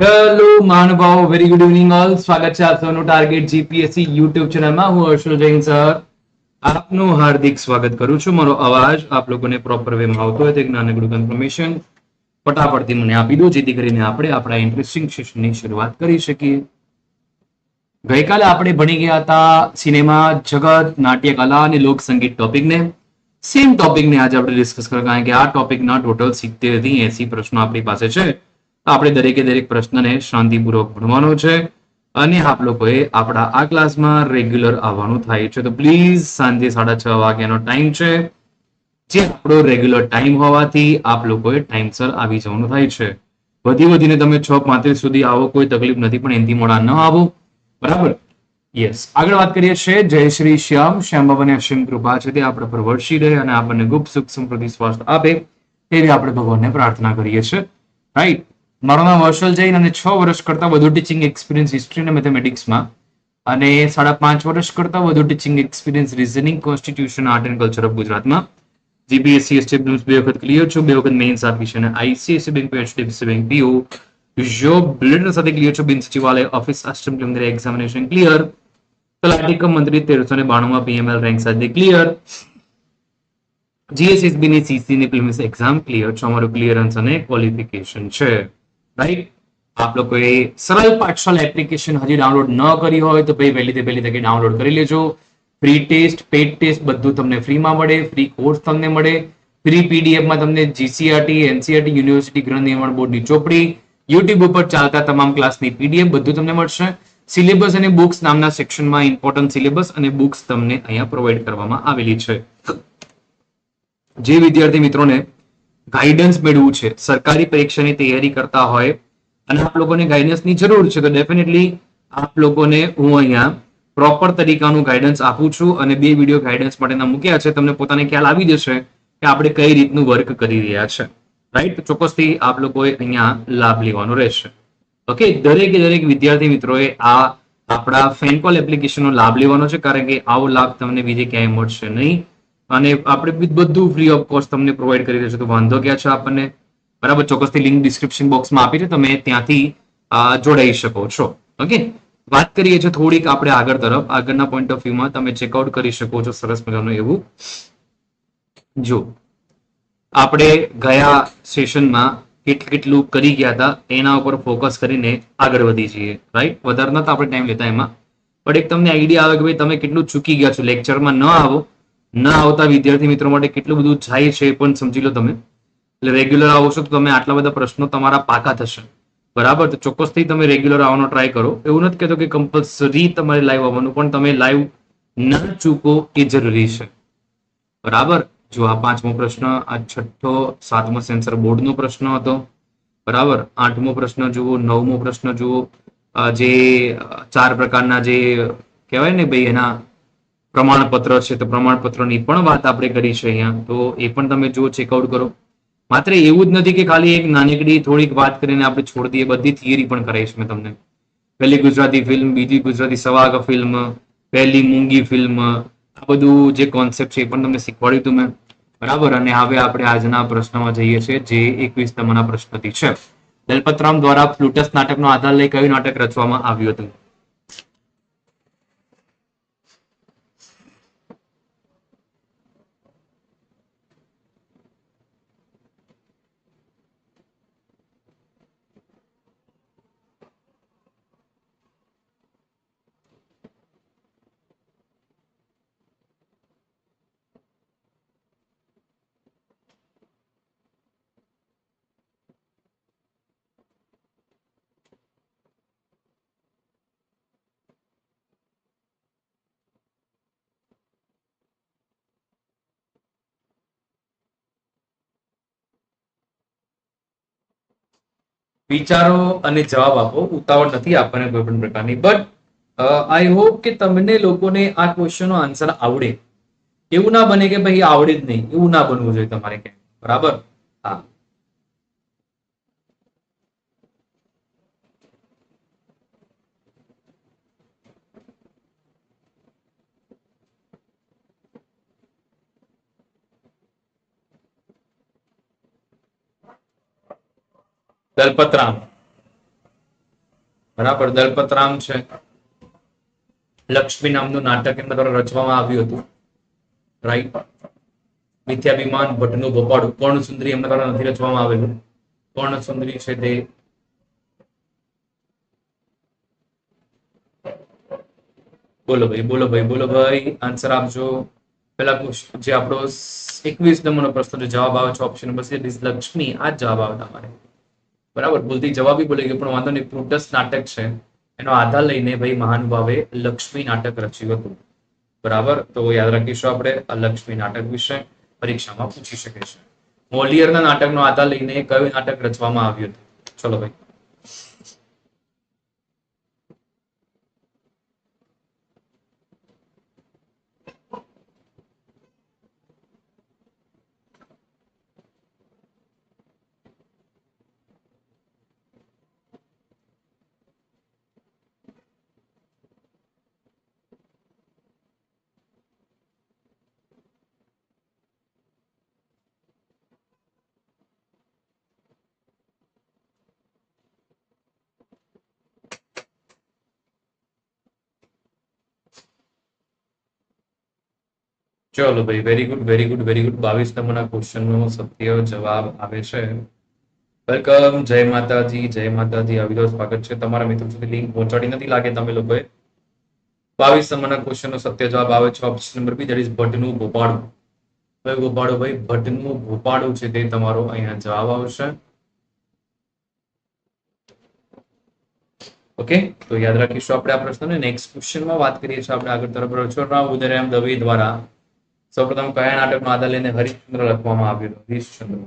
Hello માનભાવ very good evening all સ્વાગત છે આપ સૌનું ટાર્ગેટ જીપીએસસી યુટ્યુબ ચેનલમાં હું હર્ષલ જૈન સર આપનું હાર્દિક સ્વાગત કરું છું. મારો અવાજ આપ લોકોને પ્રોપર વેમાં આવતો હોય તો એક નાનકડું કન્ફર્મેશન ફટાફટથી મને આપી દો. જેથી કરીને આપણે આપણા ઇન્ટરેસ્ટિંગ સેશનની શરૂઆત કરી શકીએ. ગઈકાલે આપણે ભણી ગયા હતા સિનેમા જગત નાટ્ય કલા અને લોક સંગીત ટોપિકને સેમ ટોપિકને આજે આપણે ડિસ્કસ કરવા કારણ કે આ ટોપિકના ટોટલ સિત્તેરથી એસી પ્રશ્નો આપણી પાસે છે. આપણે દરેકે દરેક પ્રશ્નને શાંતિપૂર્વક ભણવાનો છે અને આપ લોકોએ આપણા આ ક્લાસમાં રેગ્યુલર આવવાનું થાય છે. તો પ્લીઝ સાંજે સાડા છ વાગ્યાનો ટાઈમ છે. જે આપણો રેગ્યુલર ટાઈમ હોવાથી આપ લોકોએ ટાઈમસર આવી જવાનું થાય છે. વધી વધીને તમે છ પાંત્રીસ સુધી આવો, કોઈ તકલીફ નથી, પણ એનથી મોડા ન આવો. બરાબર? યસ આગળ વાત કરીએ છીએ. જય શ્રી શ્યામ. શ્યામ બાબાની અક્ષમ કૃપા છે તે આપણે પર વર્ષી રહે અને આપણને ગુપ્ત સુખ, સમૃદ્ધિ, સ્વાસ્થ્ય આપે તેવી આપણે ભગવાનને પ્રાર્થના કરીએ છીએ. રાઈટ મારું નામ હર્ષલ જૈન અને છ વર્ષ કરતા વધુ ટીચિંગ એક્સપિરિયન્સ હિસ્ટ્રી અને મેથેમેટિક્સમાં અને સાડા પાંચ વર્ષ કરતા વધુ teaching experience reasoning constitution art and culture of ગુજરાતમાં. જીપીએસસી એસટી પ્રિલિમ્સ બે વખત ક્લિયર છું, બે વખત મેઇન્સ આપી છે અને આઈસીએસસી બેંક એચડીએફસી બેંક પીઓ જો બિલ્ડર સાથે ક્લિયર છું, બિન સચિવાલય ઓફિસ અષ્ટમ પ્રિલિમિનરી એક્ઝામિનેશન ક્લિયર તલાટી મંત્રી તેરસો ને બાણુંમાં પીએમએલ રેન્ક સાથે ક્લિયર જીએસએસબી ની સીસી ની પ્રિલિમ્સ એક્ઝામ ક્લિયર છે અમારું ક્લિયરન્સ અને ક્વોલિફિકેશન છે. રાઈટ આપ લોકોએ સરળ પાઠશાળા એપ્લિકેશન હજી ડાઉનલોડ ન કરી હોય તો ભાઈ વહેલી તે પહેલી તકે ડાઉનલોડ કરી લેજો. ફ્રી ટેસ્ટ પેડ ટેસ્ટ બધું તમને ફ્રીમાં મળે ફ્રી કોર્સ તમને મળે. ફ્રી પીડીએફમાં તમને જીસીઆરટી એનસીઆરટી યુનિવર્સિટી ગ્રંથ નિર્માણ બોર્ડની ચોપડી યુટ્યુબ ઉપર ચાલતા તમામ ક્લાસની પીડીએફ બધું તમને મળશે. સિલેબસ અને બુક્સ નામના સેક્શનમાં ઇમ્પોર્ટન્ટ સિલેબસ અને બુક્સ તમને અહીંયા પ્રોવાઈડ કરવામાં આવેલી છે. જે વિદ્યાર્થી મિત્રોને ગાઈડન્સ મેળવવું છે. સરકારી પરીક્ષાની તૈયારી કરતા હોય અને આપ લોકોને ગાઈડન્સની જરૂર છે, તો ડેફિનેટલી આપ લોકોને હું અહીંયા પ્રોપર તરીકાનું ગાઈડન્સ આપું છું અને બે વીડિયો ગાઈડન્સ માટેના મૂક્યા છે. તમને પોતાને ખ્યાલ આવી જશે કે આપણે કઈ રીતનું વર્ક કરી રહ્યા છે. રાઈટ ચોક્કસથી આપ લોકોએ અહીંયા લાભ લેવાનો રહેશે. ઓકે દરેકે દરેક વિદ્યાર્થી મિત્રોએ આ આપણા ફેનકોલ એપ્લિકેશનનો લાભ લેવાનો છે, કારણ કે આવો લાભ તમને બીજે ક્યાંય મળશે નહીં. અને આપણે બધું ફ્રી ઓફ કોસ્ટ તમને પ્રોવાઈડ કરી દઈશું તો વાંધો ક્યાં છે આપણને? બરાબર, ચોક્કસથી લિંક ડિસ્ક્રિપ્શન બોક્સમાં આપી છે તમે ત્યાંથી જોડાઈ શકો છો. ઓકે વાત કરીએ છીએ થોડીક આપણે આગળ તરફ, આગળના પોઈન્ટ ઓફ વ્યૂમાં તમે ચેકઆઉટ કરી શકો છો, સરસ મજાનું એવું. જો, આપણે ગયા સેશનમાં કેટલું કેટલું કરી ગયા હતા, એના ઉપર ફોકસ કરીને આગળ વધી છીએ રાઈટ વધારે નતા આપણે ટાઈમ લેતા એમાં. પણ એક તમને આઈડિયા આવે કે ભાઈ તમે કેટલું ચૂકી ગયા છો લેક્ચરમાં ન આવો ન આવતા વિદ્યાર્થી મિત્રો માટે કેટલું બધું જાય છે એ પણ સમજી લો તમે. એટલે રેગ્યુલર આવો છો તો તમે આટલા બધા પ્રશ્નો તમારા પાકા થશે. બરાબર? તો ચોક્કસથી તમે રેગ્યુલર આવવાનો ટ્રાય કરો. એવું નથી કહેતો કે કમ્પલસરી તમારે લાઈવ આવવાનું, પણ તમે લાઈવ ન ચૂકો એ જરૂરી છે. બરાબર? જો આ પાંચમો પ્રશ્ન, આ છઠ્ઠો, સાતમો સેન્સર બોર્ડનો પ્રશ્ન હતો. બરાબર? આઠમો પ્રશ્ન જુઓ, નવમો પ્રશ્ન જુઓ. જે ચાર પ્રકારના જે કહેવાય ને ભાઈ એના પ્રમાણપત્ર છે તો પ્રમાણપત્રની પણ વાત આપણે કરી છે અહીંયા. તો એ પણ તમે જો ચેકઆઉટ કરો. માત્ર એવું જ નથી કે ખાલી એક નાનકડી થોડીક વાત કરીને આપણે છોડી દઈએ, બધી થિયરી પણ કરાવીશ મેં તમને. પહેલી ગુજરાતી ફિલ્મ બીજી ગુજરાતી સવાગ ફિલ્મ પહેલી મૂંગી ફિલ્મ આ બધું જે કોન્સેપ્ટ છે એ પણ તમને શીખવાડ્યું હતું મેં. બરાબર? અને હવે આપણે આજના પ્રશ્નમાં જઈએ છીએ, જે એકવીસ તમારા પ્રશ્નથી છે. દલપતરામ દ્વારા ફ્લુટસ નાટકનો આધાર લઈ કયું નાટક રચવામાં આવ્યું હતું? વિચારો અને જવાબ આપો. ઉતાવળ નથી આપવાને કોઈ પણ પ્રકારની. બટ આઈ હોપ કે તમને લોકોને આ ક્વેશ્ચનનો આન્સર આવડે. એવું ના બને કે ભાઈ આવડે જ નહીં. એવું ના બનવું જોઈએ તમારે ક્યાંય. બરાબર? હા. દલપતરામ. બરાબર, દલપતરામ છે. લક્ષ્મી નામનું નાટક એમના દ્વારા રચવામાં આવ્યું હતું. રાઈટ મિથ્યાભિમાન, ભટ્ટનું ભોપાડું પર્ણસુંદરી એમના દ્વારા નથી રચવામાં આવેલું. પર્ણસુંદરી છે તે. બોલો ભાઈ બોલો ભાઈ બોલો ભાઈ આન્સર આપજો. પેલા જે આપણો એકવીસ નંબરનો પ્રશ્ન જવાબ આવે છે ઓપ્શન નંબર લક્ષ્મી. આ જવાબ આવે તમારે. બરાબર? ભૂલથી જવાબી બોલી ગયો પણ વાંધો નહીં, પ્રુટસ નાટક છે. એનો આધાર લઈને ભાઈ મહાનુભાવે લક્ષ્મી નાટક રચ્યું હતું. બરાબર? તો યાદ રાખીશું આપણે, આ લક્ષ્મી નાટક વિશે પરીક્ષામાં પૂછી શકે છે. મોલિયરના નાટકનો આધાર લઈને કયું નાટક રચવામાં આવ્યું હતું? ચલો ભાઈ. ચલો ભાઈ very good very good very good બાવીસ નંબરના ક્વેશ્ચનનો સત્ય જવાબ આવે છે વેલકમ જય માતાજી જય માતાજી અવિરત સ્વાગત છે તમારા મિત્રો સુધી લિંક પહોંચાડી નથી લાગે તમે લોકોએ બાવીસ નંબરના ક્વેશ્ચનનો સત્ય જવાબ આવે છે। Option number B that is ભટ્ટનું ભોપાળું ભાઈ ભોપાળું ભાઈ ભટ્ટનું ભોપાળું છે તે તમારો અહીંયા જવાબ આવશે। ઓકે તો યાદ રાખીશું આપણે આ પ્રશ્નને. નેક્સ્ટ ક્વેશ્ચનમાં વાત કરીએ છીએ આપણે આગળ તરફ. રચોરામ ઉદયરામ દવે દ્વારા સૌપ્રથમ કયા નાટકનો આધાર લઈને હરિશ્ચંદ્ર લખવામાં આવ્યું હરિશ્ચંદ્ર.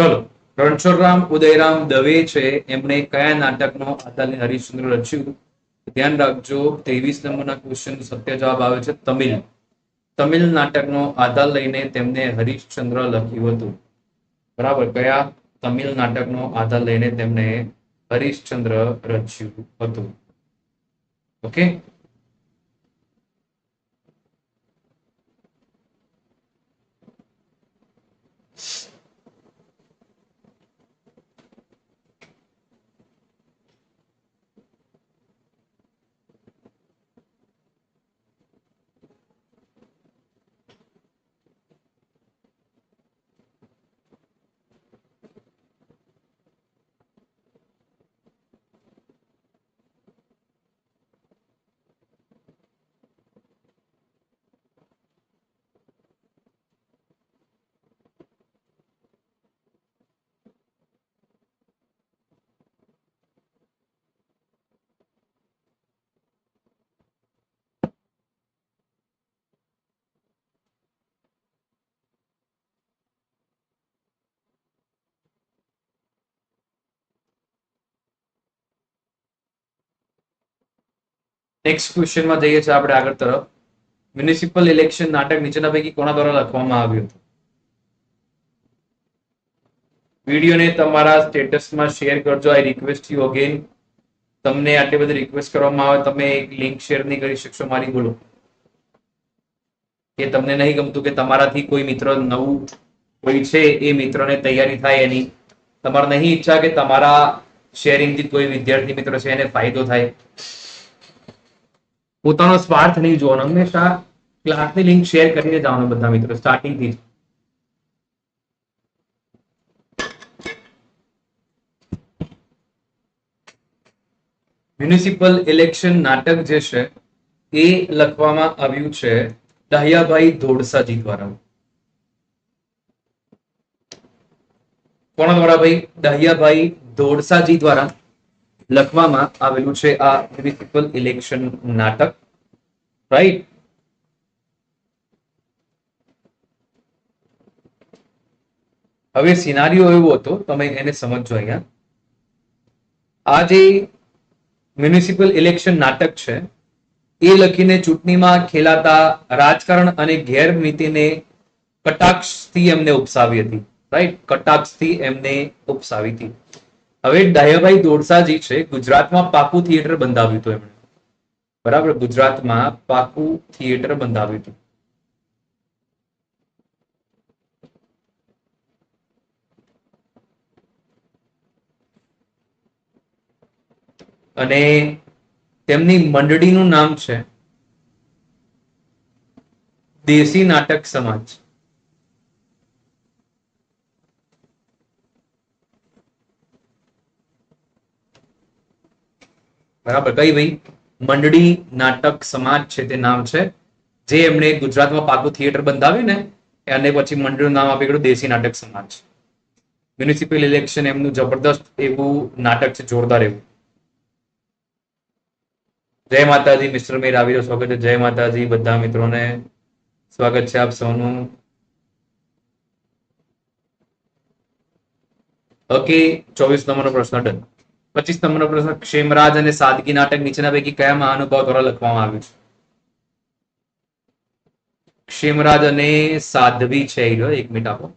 ચલો, રણછોડરામ, ઉદયરામ દવે છે. એમણે કયા નાટકનો લઈને હરિશ્ચંદ્ર રચ્યું? ધ્યાન રાખજો, ત્રેવીસ નંબરના ક્વેશ્ચન સત્ય જવાબ આવે છે તમિલ. તમિલ નાટકનો આધાર લઈને તેમને હરિશ્ચંદ્ર લખ્યું હતું. બરાબર, કયા? તમિલ નાટકનો આધાર લઈને તેમને હરિશ્ચંદ્ર રચ્યું હતું. ઓકે? નેક્સ્ટ ક્વેશ્ચનમાં જઈએ છીએ આપણે આગળ તરફ. મ્યુનિસિપલ ઇલેક્શન નાટક નીચેના પૈકી કોના દ્વારા લખવામાં આવ્યું હતું? વિડીયોને તમારા સ્ટેટસમાં શેર કરજો. આઈ રિક્વેસ્ટ યુ અગેન તમને આટલી બધી રિક્વેસ્ટ કરવામાં આવે, તમે એક લિંક શેર નહીં કરી શકશો, મારી બોલો. કે તમને નહીં ગમતું કે તમારાથી કોઈ મિત્ર નવું કોઈ છે, એ મિત્રને તૈયારી થાય એની. તમારે નહીં ઈચ્છા કે તમારા શેરિંગથી કોઈ વિદ્યાર્થી મિત્ર છે, એને ફાયદો થાય. પોતાનો સ્વાર્થ નહીં જોવાનો હંમેશા ક્લાસની લિંક શેર કરીને જવાનો બધા મિત્રો સ્ટાર્ટિંગથી મ્યુનિસિપલ ઇલેક્શન નાટક જે છે, એ લખવામાં આવ્યું છે, દહિયાભાઈ ધોડસાજી દ્વારા. કોણ દ્વારા ભાઈ? દહિયાભાઈ ધોડસાજી દ્વારા. લખવામાં આવેલું છે આ મ્યુનિસિપલ ઇલેક્શન નાટક. રાઈટ હવે સિનારીઓ એવો હતો, તમે એને સમજો અહીંયા. આ જે મ્યુનિસિપલ ઇલેક્શન નાટક છે, એ લખીને ચૂંટણીમાં ખેલાતા રાજકારણ અને ગેરનીતિને કટાક્ષથી એમને ઉપસાવી હતી. રાઈટ કટાક્ષથી એમને ઉપસાવી હતી. હવે ડાયાભાઈ દોડસાજી છે, ગુજરાતમાં પાકું થિયેટર બંધાવ્યું હતું એમણે. બરાબર? ગુજરાતમાં પાકું થિયેટર બંધાવ્યું હતું. અને તેમની મંડળીનું નામ છે, દેશી નાટક સમાજ. બરાબર. કઈ ભાઈ? મંડળી નાટક સમાજ છે તે નામ છે, જે એમણે ગુજરાતમાં પાકું થિયેટર બંધાવ્યું ને, અને પછી મંડળનું નામ આપી ગયું દેશી નાટક સમાજ. મ્યુનિસિપલ ઇલેક્શન એમનું જબરદસ્ત એવું નાટક છે, જોરદાર એવું. જય માતાજી, મિસ્ટર મીર, આવી રહ્યો સ્વાગત છે. જય માતાજી, બધા મિત્રોને સ્વાગત છે આપ સૌનું. ઓકે ચોવીસ નંબરનો પ્રશ્ન ડન. પચીસ નંબરનો પ્રશ્ન, ક્ષેમરાજ અને સાદગી નાટક નીચેના પૈકી કયા મહાનુભાવ દ્વારા લખવામાં આવ્યું છે? ક્ષેમરાજ અને સાધ્વી છે. એક મિનિટ આપો.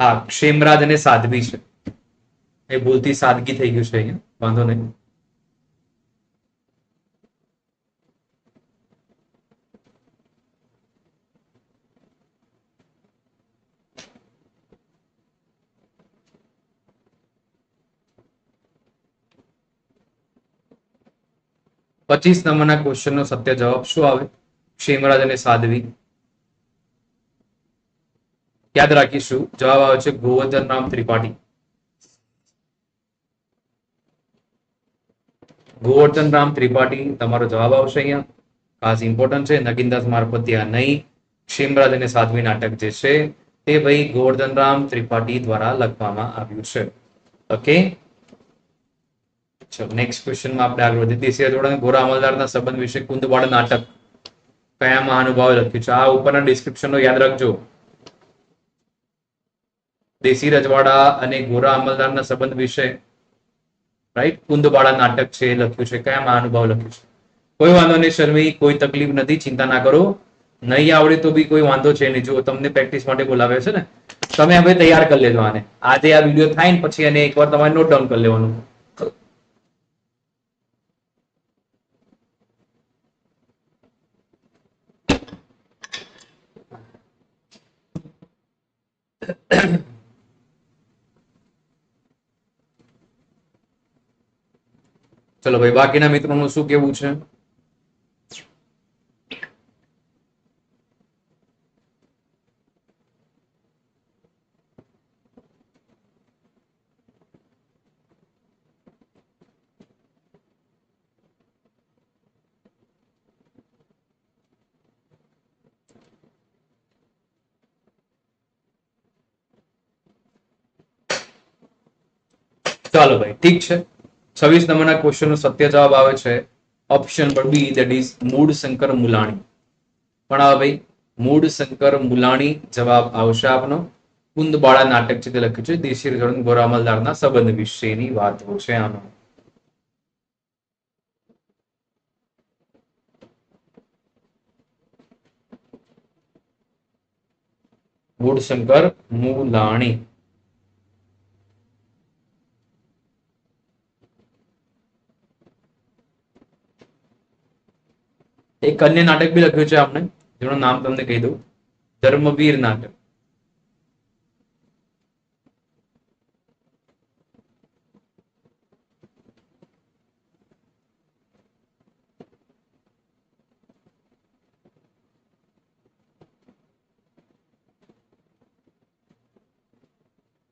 હા, ક્ષેમરાજ અને સાધ્વી છે. એ ભૂલથી સાદગી થઈ ગયું છે અહીંયા, વાંધો નહીં. પચીસ નંબરના ક્વેશ્ચનનો સત્ય જવાબ શું આવે? ક્ષેમરાજ અને સાધવી. યાદ રાખીશું, જવાબ આવે છે ગોવર્ધન રામ ત્રિપાઠી. ગોવર્ધન રામ ત્રિપાઠી, તમારો જવાબ આવશે અહીંયા. ખાસ ઇમ્પોર્ટન્ટ છે, નગીનદાસ મારપતિયા નહીં. ક્ષેમરાજ અને સાધ્વી નાટક જે છે, તે ભાઈ ગોવર્ધન રામ ત્રિપાઠી દ્વારા લખવામાં આવ્યું છે. ઓકે ચલો નેક્સ્ટ ક્વેશ્ચનમાં આપણે આગળ વધીએ. દેશી અને ગોરા અમલદારના સંબંધ વિશે કુંદવાડ નાટક. કયા મહાનુભાવે લખ્યું છે? આ ઉપરના ડિસ્ક્રિપ્શનનો યાદ રાખજો. દેશી રજવાડા અને ગોરા અમલદારના સંબંધ વિશે રાઈટ કુંદવાડા નાટક છે લખ્યું છે. કયા મહાનુભાવ લખ્યું છે? કોઈ વાંધો નહીં, શર્મી, કોઈ તકલીફ નથી, ચિંતા ના કરો. નહીં આવડે તો બી કોઈ વાંધો છે નહીં. જો તમને પ્રેક્ટિસ માટે બોલાવે છે ને, તમે હવે તૈયાર કરી લેજો આને. આજે આ વીડિયો થાય ને પછી એને એકવાર તમારે નોટ ડાઉન કરી લેવાનું. ચલો ભાઈ બાકીના મિત્રોનું શું કેવું છે? ચાલો ભાઈ, ઠીક છે. છવ્વીસ નંબરના ક્વેશ્ચનનો સત્ય જવાબ આવે છે ઓપ્શન પર બી દેટ ઇઝ મૂળ શંકર મુલાણી. પણ આ ભાઈ, મૂળ શંકર મુલાણી જવાબ આવશે આપનો. કુંદબાળા નાટક છે તે લખ્યું છે. દેશી રજવાડા ગોરામલદારના સંબંધ વિશેની વાતો છે આમાં મૂળ શંકર મુલાણી. એક અન્ય નાટક બી લખ્યું છે આપણે, જેનું નામ તમને કહી દઉં. ધર્મવીર નાટક.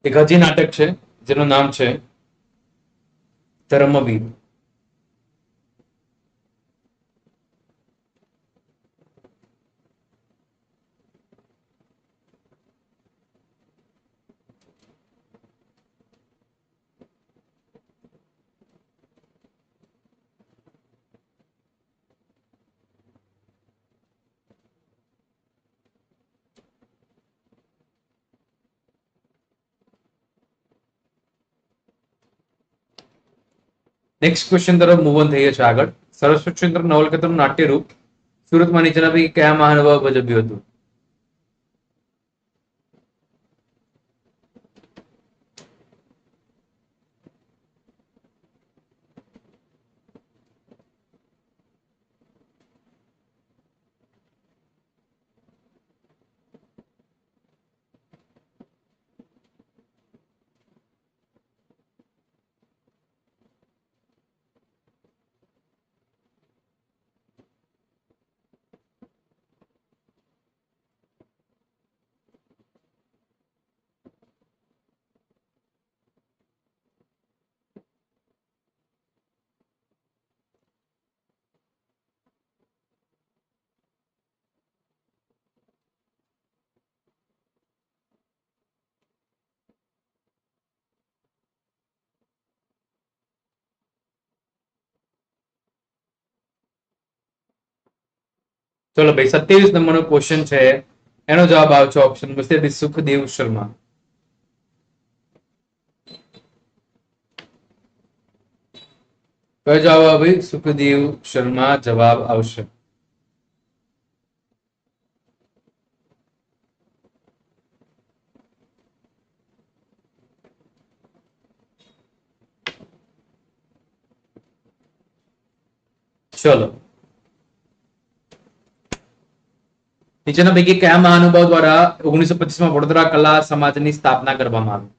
એક હજી નાટક છે, જેનું નામ છે ધર્મવીર. નેક્સ્ટ ક્વેશ્ચન તરફ મૂવ ઓન થઈએ છીએ આગળ. સરસ્વતીચંદ્ર નવલકથાનું નાટ્યરૂપ સુરતમાં નીચેના પૈકી કયા મહાનુભાવ ભજવ્યું હતું? ચલો ભાઈ, સત્યાવીસ નંબરનો ક્વેશ્ચન છે. એનો જવાબ આવશે ઓપ્શન બસ સુખદેવ શર્મા કયો જવાબ આવે સુખદેવ શર્મા જવાબ આવશે. ચલો. નીચેના પૈકી કયા મહાનુભાવ દ્વારા ઓગણીસો પચીસમાં વડોદરા કલા સમાજની સ્થાપના કરવામાં આવી?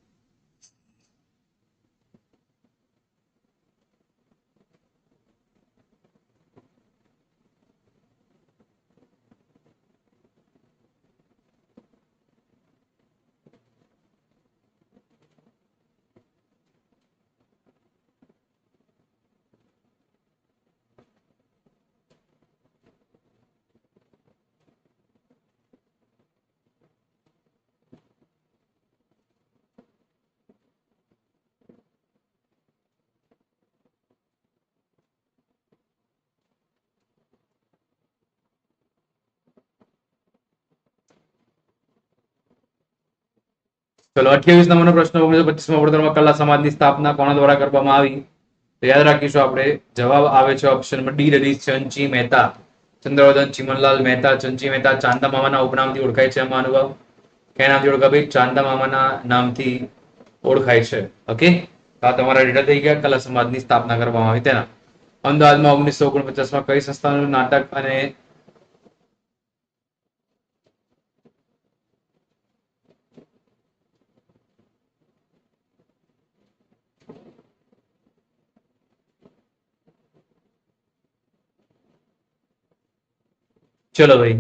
ચલો, અઠ્યાવીસ નંબરનો પ્રશ્ન ઓગણીસો પચીસમાં વડોદરામાં કલા સમાજની સ્થાપના કોના દ્વારા કરવામાં આવી? તો યાદ રાખીશું આપણે, જવાબ આવે છે ઓપ્શનમાં ડી રવિ ચંચી મહેતા ચંદ્રવર્ધન ચિમનલાલ મહેતા ચંચી મહેતા ચાંદા મામાના ઉપનામથી ઓળખાય છે આ મહાનુભાવ કયા નામથી ઓળખાય ભાઈ? ચાંદા મામાના નામથી ઓળખાય છે. ઓકે? આ તમારા ડેટા થઈ ગયા, કલા સમાજની સ્થાપના કરવામાં આવી તેના. અમદાવાદમાં ઓગણીસો ઓગણપચાસમાં કઈ સંસ્થાનું નાટક અને ચલો ભાઈ.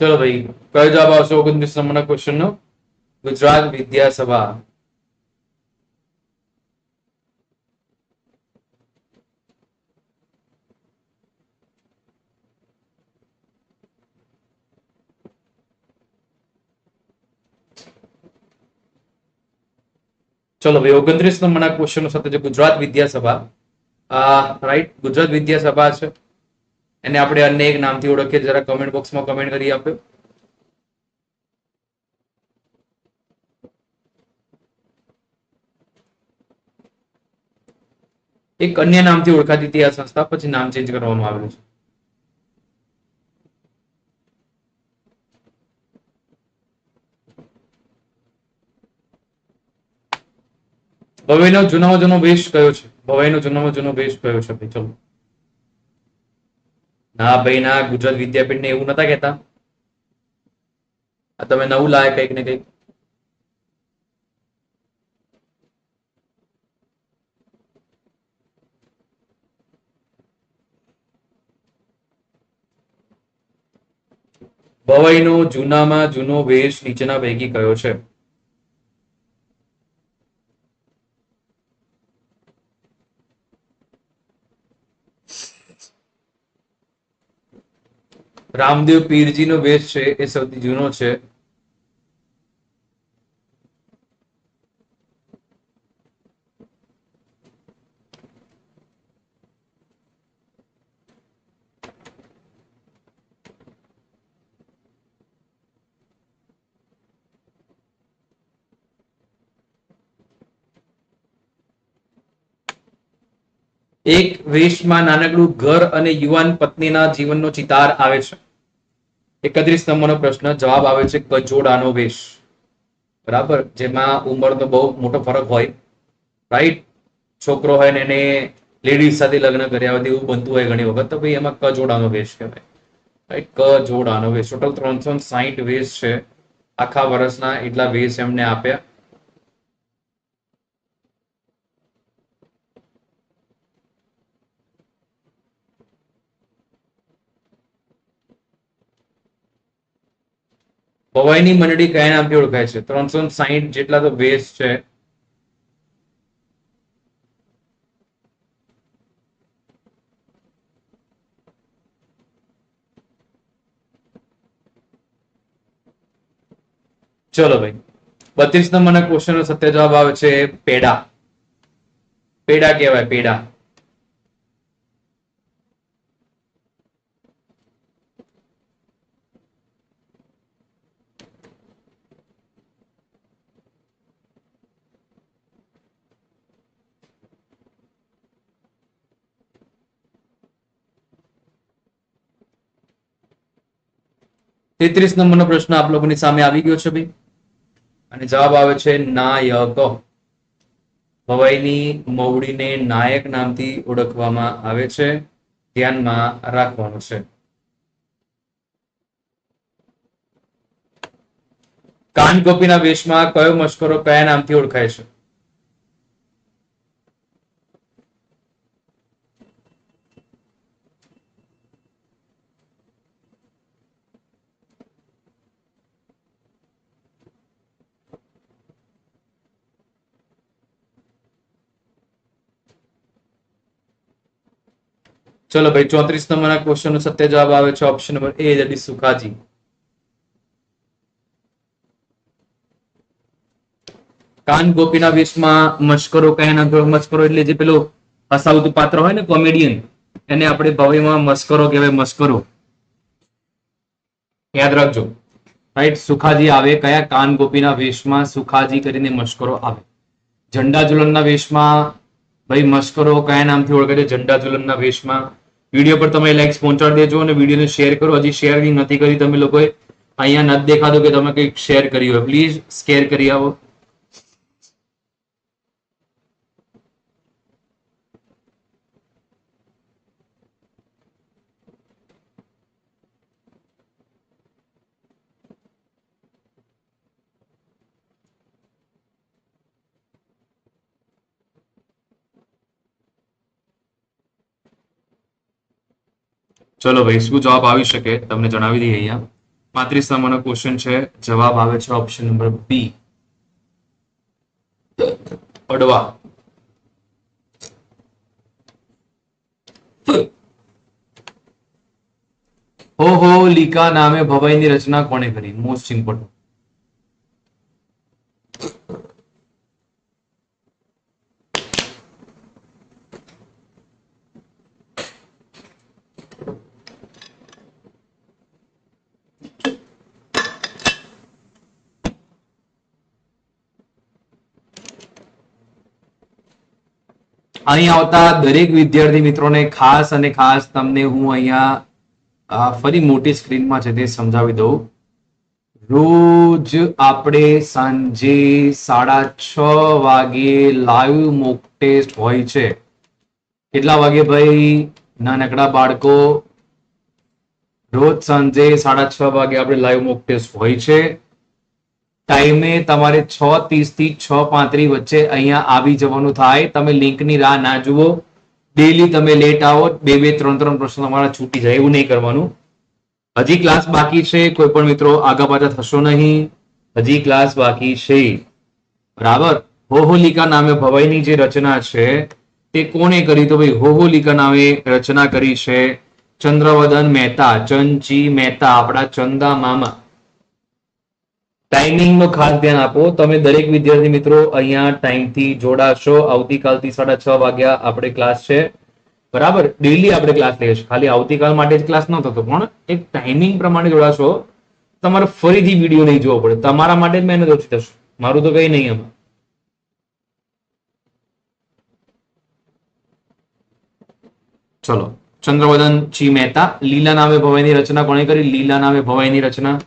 ચલો ભાઈ. કયો જવાબ આવશે ઓગણત્રીસ નંબરના ક્વેશ્ચન નો ગુજરાત વિદ્યાસભા ચલો ભાઈ ઓગણત્રીસ નંબરના ક્વેશ્ચન સાથે જે ગુજરાત વિદ્યાસભા રાઈટ ગુજરાત વિદ્યાસભા છે એને આપણે અન્ય એક નામથી ઓળખીએ જરા કમેન્ટ બોક્સમાં કમેન્ટ કરી આપ્યો એક અન્ય નામથી ઓળખાતી હતી આ સંસ્થા, પછી નામ ચેન્જ કરવામાં આવેલું છે. ભવાઈનો જૂનામાં જૂનો વેશ કયો છે? ભવાઈનો જૂનામાં જૂનો વેશ કયો છે ભાઈ? ચલો. ના ભાઈ, ના, ગુજરાત વિદ્યાપીઠ ને એવું નતા કહેતા? તમે નવું લાવે કંઈક ને કંઈક ભવાઈનો જૂનામાં જૂનો વેશ નીચેના પૈકી કયો છે? રામદેવ પીરજી નો વેશ છે એ સૌથી જૂનો છે. એક વેશમાં નાનકડું ઘર અને યુવાન પત્નીના જીવનનો ચિતાર આવે છે. એકત્રીસ નંબરનો પ્રશ્ન, જવાબ આવે છે કજોડાનો વેશ. બરાબર? જેમાં ઉંમરનો બહુ મોટો ફરક હોય. રાઈટ છોકરો હોય ને એને લેડીઝ સાથે લગ્ન કર્યા હોય એવું બનતું હોય ઘણી વખત, તો ભાઈ એમાં કજોડાનો વેશ કહેવાય. રાઈટ કજોડાનો વેશ. ટોટલ ત્રણસો સાહીઠ વેશ છે. આખા વર્ષના એટલા વેશ એમને આપ્યા. ભવાઈની મંડળી કયા નામથી ઓળખાય છે. ત્રણસો સાહીઠ જેટલા તો વેસ છે. ચલો ભાઈ. બત્રીસ નંબરના ક્વેશ્ચનનો સત્ય જવાબ આવે છે, પેડા. પેડા કહેવાય, પેડા. તેત્રીસ નંબરનો પ્રશ્ન આપ લોકોની સામે આવી ગયો છે ભાઈ. અને જવાબ આવે છે નાયક. ભવાઈની મવડીને નાયક નામથી ઓળખવામાં આવે છે. ધ્યાનમાં રાખવાનું છે. કાન ગોપીના વેશમાં કયો મશ્કરો કયા નામથી ઓળખાય છે? ચલો ભાઈ, ચોત્રીસ નંબરના ક્વેશ્ચન નો સત્ય જવાબ આવે છે ઓપ્શન નંબર એ જડી સુખાજી. કાન ગોપીના વેશમાં મશ્કરો કયા નામ મશ્કરો એટલે જે પેલો હસાવતું પાત્ર હોય ને કોમેડિયન એને આપણે ભવ્યમાં મસ્કરો કહેવાય, મશ્કરો. યાદ રાખજો. રાઈટ સુખાજી આવે કયા કાન ગોપીના વેશમાં સુખાજી કરીને મશ્કરો આવે? ઝંડા ઝુલનના વેશમાં, ભાઈ, મશ્કરો કયા નામથી ઓળખે છે? ઝંડા ઝુલનના વેશમાં વીડિયો પર તમે લાઈક્સ પહોંચાડી દેજો અને વિડીયોને શેર કરો. હજી શેરિંગ નથી કરી. તમે લોકોએ અહીંયા નથી દેખાતો કે તમે કંઈક શેર કરી હોય. પ્લીઝ શેર કરી આવો. ચલો ભાઈ, શું જવાબ આવી શકે? તમને જણાવી દઈએ અહીંયા. પાંત્રીસ નંબરનો ક્વેશ્ચન છે, જવાબ આવે છે ઓપ્શન નંબર બી પડવા. હો હો, લીકા નામે ભવાઈની રચના કોણે કરી? મોસ્ટ ઇમ્પોર્ટન્ટ અહીં આવતા દરેક વિદ્યાર્થી મિત્રોને ખાસ અને ખાસ તમને હું અહીંયા ફરી મોટી સ્ક્રીનમાં છે તે સમજાવી દઉં. રોજ આપણે સાંજે સાડા છ વાગે લાઈવ મોક ટેસ્ટ હોય છે. કેટલા વાગે ભાઈ? નાનકડા બાળકો. રોજ સાંજે સાડા છ વાગે આપણે લાઈવ મોક ટેસ્ટ હોય છે. ટાઈમે તમારે છ ત્રીસથી છ પાંત્રીસ વચ્ચે અહીંયા આવી જવાનું થાય. તમે લિંકની રાહ ના જુઓ. ડેલી તમે લેટ આવો. બે બે, ત્રણ ત્રણ પ્રશ્નો તમારા છૂટી જાય એવું નહીં કરવાનું. હજી ક્લાસ બાકી છે. કોઈ પણ મિત્રો આગા પાછા થશો નહીં. હજી ક્લાસ બાકી છે. બરાબર? હોહોલિકા નામે ભવાઈની જે રચના છે, તે કોને કરી? તો ભાઈ હોહોલિકા નામે રચના કરી છે ચંદ્રવદન મહેતા, ચંચી મહેતા, આપણા ચંદા મામા. ટાઈમિંગનું ખાસ ધ્યાન આપો. તમે દરેક વિદ્યાર્થી મિત્રો અહીંયા ટાઈમથી જોડાશો. આવતીકાલથી સાડા છ વાગ્યા આપણે ક્લાસ છે. બરાબર? ડેલી આપણે ક્લાસ લઈએ છીએ. ખાલી આવતીકાલ માટે જ ક્લાસ ન થતો, પણ એક ટાઈમિંગ પ્રમાણે જોડાશો. તમારે ફરીથી વીડિયો નહીં જોવો પડે. તમારા માટે જ મહેનત ઓછી થશે. મારું તો કઈ નહીં એમાં. ચલો. ચંદ્રવદન ચી મહેતા, લીલા નામે ભવાઈની રચના કોણે કરી? લીલા નામે ભવાઈની રચના.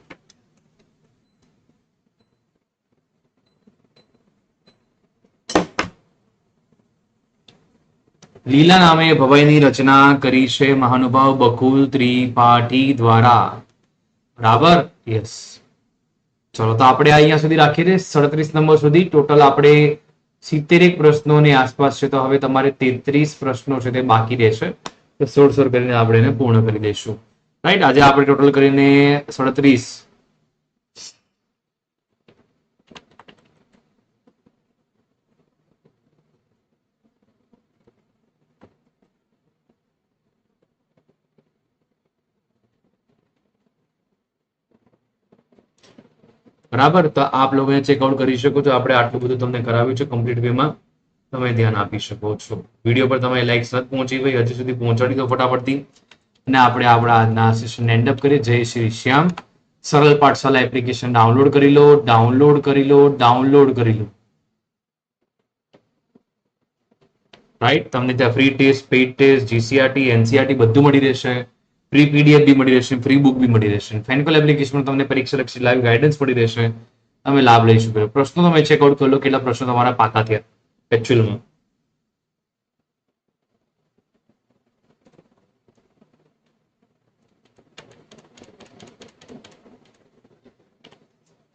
લીલા નામે ભવાઈની રચના કરી છે મહાનુભાવ બકુલ ત્રિપાઠી દ્વારા. બરાબર? યસ ચલો તો આપણે અહીંયા સુધી રાખીએ છીએ સડત્રીસ નંબર સુધી. ટોટલ આપણે સિત્તેર એક પ્રશ્નોની આસપાસ છે તો હવે તમારે તેત્રીસ પ્રશ્નો છે તે બાકી રહેશે. તો સોળ સોળ કરીને આપણે એને પૂર્ણ કરી દઈશું. રાઈટ આજે આપણે ટોટલ કરીને સડત્રીસ બરાબર? તો આપ લોકો ચેકઆઉટ કરી શકો છો. આપણે આટલું બધું તમને કરાવ્યું છે કમ્પ્લીટ વેમાં તમે ધ્યાન આપી શકો છો. વીડિયો પર તમારી લાઇક્સ સત પહોંચી ગઈ હજી સુધી પહોંચાડી દો ફટાફટથી. અને આપણે આપણા આજના સેશન એન્ડ અપ કરીએ. જય શ્રી શ્યામ. સરળ પાઠશાલા એપ્લિકેશન ડાઉનલોડ કરી લો ડાઉનલોડ કરી લો ડાઉનલોડ કરી લો. રાઈટ તમને ત્યાં free test paid test GCERT NCERT બધું મળી રહેશે. ફ્રી પીડીએફ બી મળી રહેશે ફ્રી બુક બી મળી રહેશે. ફેનકોલ એપ્લિકેશનમાં તમને પરીક્ષા લક્ષી લાઈવ ગાઈડન્સ મળી રહેશે. તમે લાભ લઈ શકો પ્રશ્નો તમે ચેકઆઉટ કરી કેટલા પ્રશ્નો તમારા પાકા થયા એકચ્યુઅલમાં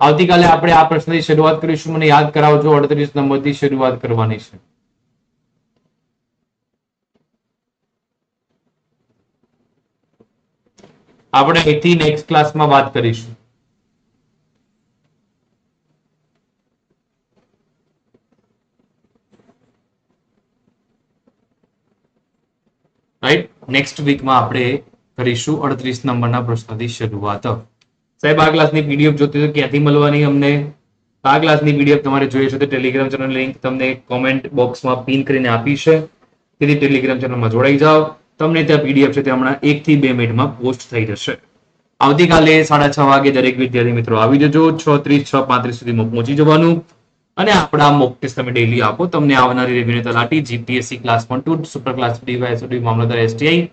આવતીકાલે આપણે આ પ્રશ્નની શરૂઆત કરીશું. મને યાદ કરાવજો, અડત્રીસ નંબરથી શરૂઆત કરવાની છે. આપણે અહીંથી નેક્સ્ટ ક્લાસમાં વાત કરીશું. રાઈટ નેક્સ્ટ વીકમાં આપણે કરીશું અડત્રીસ નંબરના પ્રશ્નથી શરૂઆત. સાહેબ, આ ક્લાસની પીડીએફ જોતી તો ક્યાંથી મળવાની અમને? આ ક્લાસની પીડીએફ તમારે જોઈએ છે તો ટેલિગ્રામ ચેનલ લિંક તમને કોમેન્ટ બોક્સમાં પિન કરીને આપી છે. તેથી ટેલિગ્રામ ચેનલમાં જોડાઈ જાઓ. તમને ત્યાં પીડીએફ છે તે હમણાં એક થી બે મિનિટમાં પોસ્ટ થઈ જશે. આવતીકાલે સાડા છ વાગે દરેક વિદ્યાર્થી મિત્રો આવી જજો. છ ત્રીસ, છ પાંત્રીસ સુધીમાં પહોંચી જવાનું. અને આપણા મોક ટેસ્ટ તમે ડેલી આપો. તમને આવનારી રેવન્યુ તલાટી GPSC class one two super class DYSD મામલતદાર એસટીઆઈ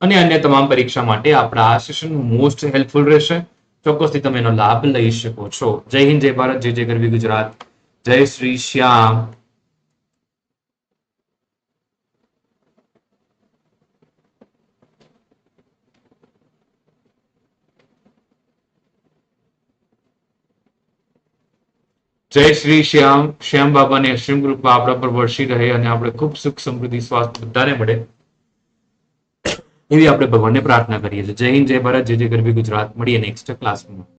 અને અન્ય તમામ પરીક્ષા માટે આપણા આ સેશન મોસ્ટ હેલ્પફુલ રહેશે. ચોક્કસથી તમે એનો લાભ લઈ શકો છો. જય હિન્દ, જય ભારત, જય જય ગરવી ગુજરાત. જય શ્રી શ્યામ. જય શ્રી શ્યામ શ્યામ બાબાની અસીમ કૃપા આપણા પર વર્ષી રહે અને આપણે ખૂબ સુખ સમૃદ્ધિ, સ્વાસ્થ્ય બધાને મળે. એવી આપણે ભગવાનને પ્રાર્થના કરીએ છીએ. જય હિન્દ, જય ભારત, જય જય ગરબી ગુજરાત. મળીએ નેક્સ્ટ ક્લાસમાં